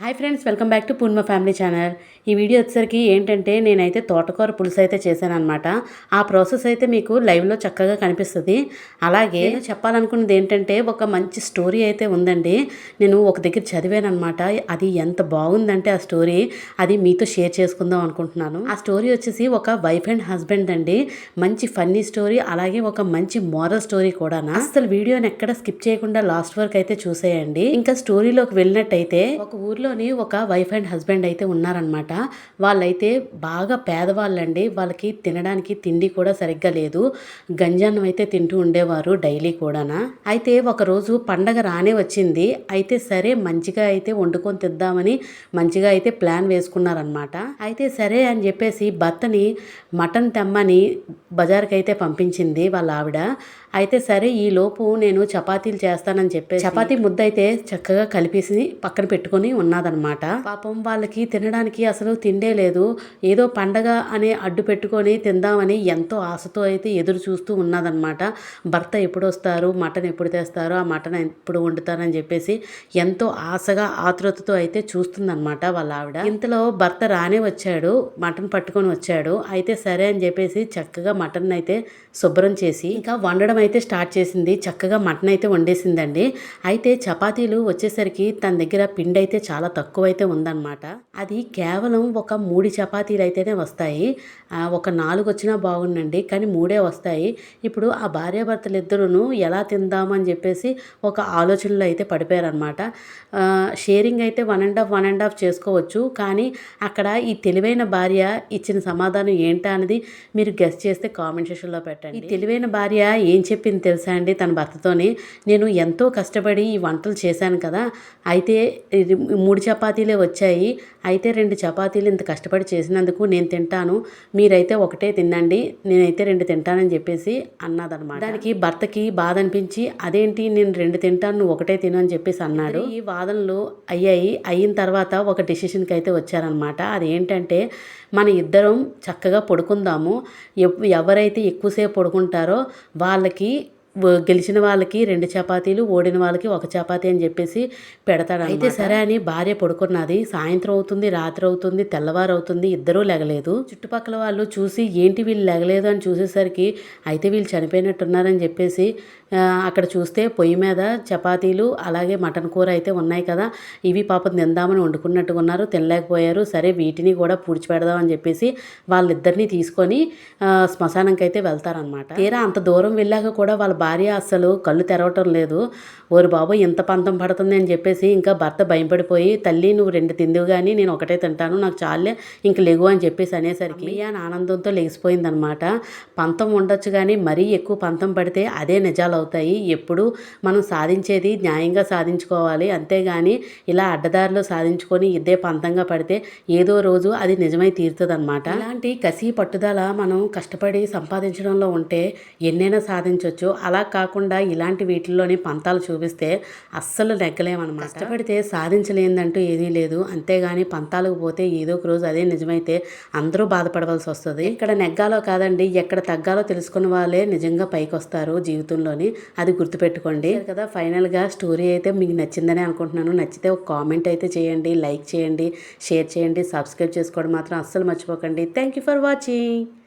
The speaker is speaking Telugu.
Hi friends welcome back to Purna family channel. ఈ వీడియో వచ్చేసరికి ఏంటంటే నేనైతే తోటకూర పులుసు అయితే చేశాను అనమాట ఆ ప్రాసెస్ అయితే మీకు లైవ్లో చక్కగా కనిపిస్తుంది. అలాగే నేను చెప్పాలనుకున్నది ఏంటంటే ఒక మంచి స్టోరీ అయితే ఉందండి. నేను ఒక దగ్గర చదివాను అనమాట అది ఎంత బాగుందంటే ఆ స్టోరీ. అది మీతో షేర్ చేసుకుందాం అనుకుంటున్నాను. ఆ స్టోరీ వచ్చేసి ఒక వైఫ్ అండ్ హస్బెండ్ అండి. మంచి ఫన్నీ స్టోరీ అలాగే ఒక మంచి మోరల్ స్టోరీ కూడా అసలు వీడియోని ఎక్కడ స్కిప్ చేయకుండా లాస్ట్ వరకు అయితే చూసేయండి. ఇంకా స్టోరీలోకి వెళ్ళినట్టయితే ఒక ఊర్లోని ఒక వైఫ్ అండ్ హస్బెండ్ అయితే ఉన్నారనమాట వాళ్ళైతే బాగా పేదవాళ్ళండి. వాళ్ళకి తినడానికి తిండి కూడా సరిగ్గా లేదు. గంజాన్నం అయితే తింటూ ఉండేవారు డైలీ కూడానా. అయితే ఒకరోజు పండగ రానే వచ్చింది. అయితే సరే మంచిగా అయితే వండుకొని తిద్దామని మంచిగా అయితే ప్లాన్ వేసుకున్నారనమాట అయితే సరే అని చెప్పేసి భర్తని మటన్ తెమ్మని బజార్కి అయితే పంపించింది వాళ్ళ ఆవిడ అయితే సరే ఈ లోపు నేను చపాతీలు చేస్తానని చెప్పి చపాతీ ముద్ద అయితే చక్కగా కలిపేసి పక్కన పెట్టుకొని ఉన్నదనమాట పాపం వాళ్ళకి తినడానికి అసలు తిండే లేదు. ఏదో పండగ అనే అడ్డు పెట్టుకొని తిందామని ఎంతో ఆశతో అయితే ఎదురు చూస్తూ ఉన్నదనమాట భర్త ఎప్పుడు వస్తారు? మటన్ ఎప్పుడు తెస్తారు? ఆ మటన్ ఎప్పుడు వండుతారని చెప్పేసి ఎంతో ఆశగా ఆతృతతో అయితే చూస్తుందనమాట వాళ్ళ ఆవిడ. ఇంతలో భర్త రానే వచ్చాడు. మటన్ పట్టుకొని వచ్చాడు. అయితే సరే అని చెప్పేసి చక్కగా మటన్ అయితే శుభ్రం చేసి ఇంకా వండడం అయితే స్టార్ట్ చేసింది. చక్కగా మటన్ అయితే వండేసిందండి. అయితే చపాతీలు వచ్చేసరికి తన దగ్గర పిండి అయితే చాలా తక్కువ అయితే ఉందన్నమాట. అది కేవలం ఒక మూడు చపాతీలు అయితేనే వస్తాయి ఒక నాలుగు వచ్చినా బాగుండండి కానీ మూడే వస్తాయి. ఇప్పుడు ఆ భార్యాభర్తలు ఇద్దరును ఎలా తిందామని చెప్పేసి ఒక ఆలోచనలో అయితే పడిపోయారనమాట షేరింగ్ అయితే one and half one and half చేసుకోవచ్చు కానీ అక్కడ ఈ తెలివైన భార్య ఇచ్చిన సమాధానం ఏంటా అనేది మీరు గెస్ట్ చేస్తే కామెంట్ సెక్షన్లో పెట్టండి. ఈ తెలివైన భార్య ఏం చెప్పింది తెలుసా అండి తన భర్తతోని? నేను ఎంతో కష్టపడి ఈ వంటలు చేశాను కదా అయితే మూడు మూడు చపాతీలే వచ్చాయి. అయితే రెండు చపాతీలు ఇంత కష్టపడి చేసినందుకు నేను తింటాను. మీరైతే ఒకటే తినండి. నేనైతే రెండు తింటానని చెప్పేసి అన్నదనమాట దానికి భర్తకి బాధ అనిపించి అదేంటి నేను రెండు తింటాను నువ్వు ఒకటే తిను అని చెప్పేసి అన్నాడు. ఈ వాదనలు అయ్యాయి. అయిన తర్వాత ఒక డెసిషన్కి అయితే వచ్చారనమాట అదేంటంటే మన ఇద్దరం చక్కగా పడుకుందాము. ఎవరైతే ఎక్కువసేపు పడుకుంటారో వాళ్ళకి గెలిచిన వాళ్ళకి రెండు చపాతీలు ఓడిన వాళ్ళకి ఒక చపాతీ అని చెప్పేసి పెడతాడు అయితే సరే అని భార్య పడుకున్నది. సాయంత్రం అవుతుంది రాత్రి అవుతుంది తెల్లవారు అవుతుంది ఇద్దరూ లెగలేదు. చుట్టుపక్కల వాళ్ళు చూసి ఏంటి వీళ్ళు లెగలేదు అని చూసేసరికి అయితే వీళ్ళు చనిపోయినట్టున్నారని చెప్పేసి అక్కడ చూస్తే పొయ్యి మీద చపాతీలు అలాగే మటన్ కూర అయితే ఉన్నాయి కదా. ఇవి పాపం తిందామని వండుకున్నట్టుగా ఉన్నారు. తినలేకపోయారు. సరే వీటిని కూడా పూడ్చిపెడదామని చెప్పేసి వాళ్ళిద్దరిని తీసుకొని ఆ, శ్మశానంకి అయితే వెళ్తారనమాట. తీరా అంత దూరం వెళ్ళాక కూడా వాళ్ళ భార్య అస్సలు కళ్ళు తెరవటం లేదు. ఓరి బాబు ఇంత పంతం పడుతుంది అని చెప్పేసి ఇంకా భర్త భయపడిపోయి తల్లి నువ్వు రెండు తిందువు కానీ నేను ఒకటే తింటాను నాకు చాలే ఇంక లేగు అని చెప్పేసి అనేసరికి అని ఆనందంతో లెగిసిపోయిందనమాట పంతం ఉండొచ్చు కానీ మరీ ఎక్కువ పంతం పడితే అదే నిజాలు అవుతాయి ఎప్పుడు మనం సాధించేది న్యాయంగా సాధించుకోవాలి. అంతేగాని ఇలా అడ్డదారిలో సాధించుకొని ఇదే పంతంగా పడితే ఏదో రోజు అది నిజమై తీరుతుంది అనమాట ఇలాంటి కసి పట్టుదల మనం కష్టపడి సంపాదించడంలో ఉంటే ఎన్నైనా సాధించవచ్చు అలా కాకుండా ఇలాంటి వీటిల్లోని పంతాలు చూపిస్తే అస్సలు నెగ్గలేమన్నమాట. కష్టపడితే సాధించలేదంటూ ఏదీ లేదు. అంతేగాని పంతాలకు పోతే ఏదో ఒక రోజు అదే నిజమైతే అందరూ బాధపడవలసి వస్తుంది. ఇక్కడ నెగ్గాలో కాదండి ఎక్కడ తగ్గాలో తెలుసుకున్న వాళ్ళే నిజంగా పైకి వస్తారు జీవితంలోని. అది గుర్తుపెట్టుకోండి. కదా ఫైనల్గా స్టోరీ అయితే మీకు నచ్చిందని అనుకుంటున్నాను. నచ్చితే ఒక కామెంట్ అయితే చేయండి లైక్ చేయండి షేర్ చేయండి సబ్స్క్రైబ్ చేసుకోవడం మాత్రం అస్సలు మర్చిపోకండి. Thank you for watching.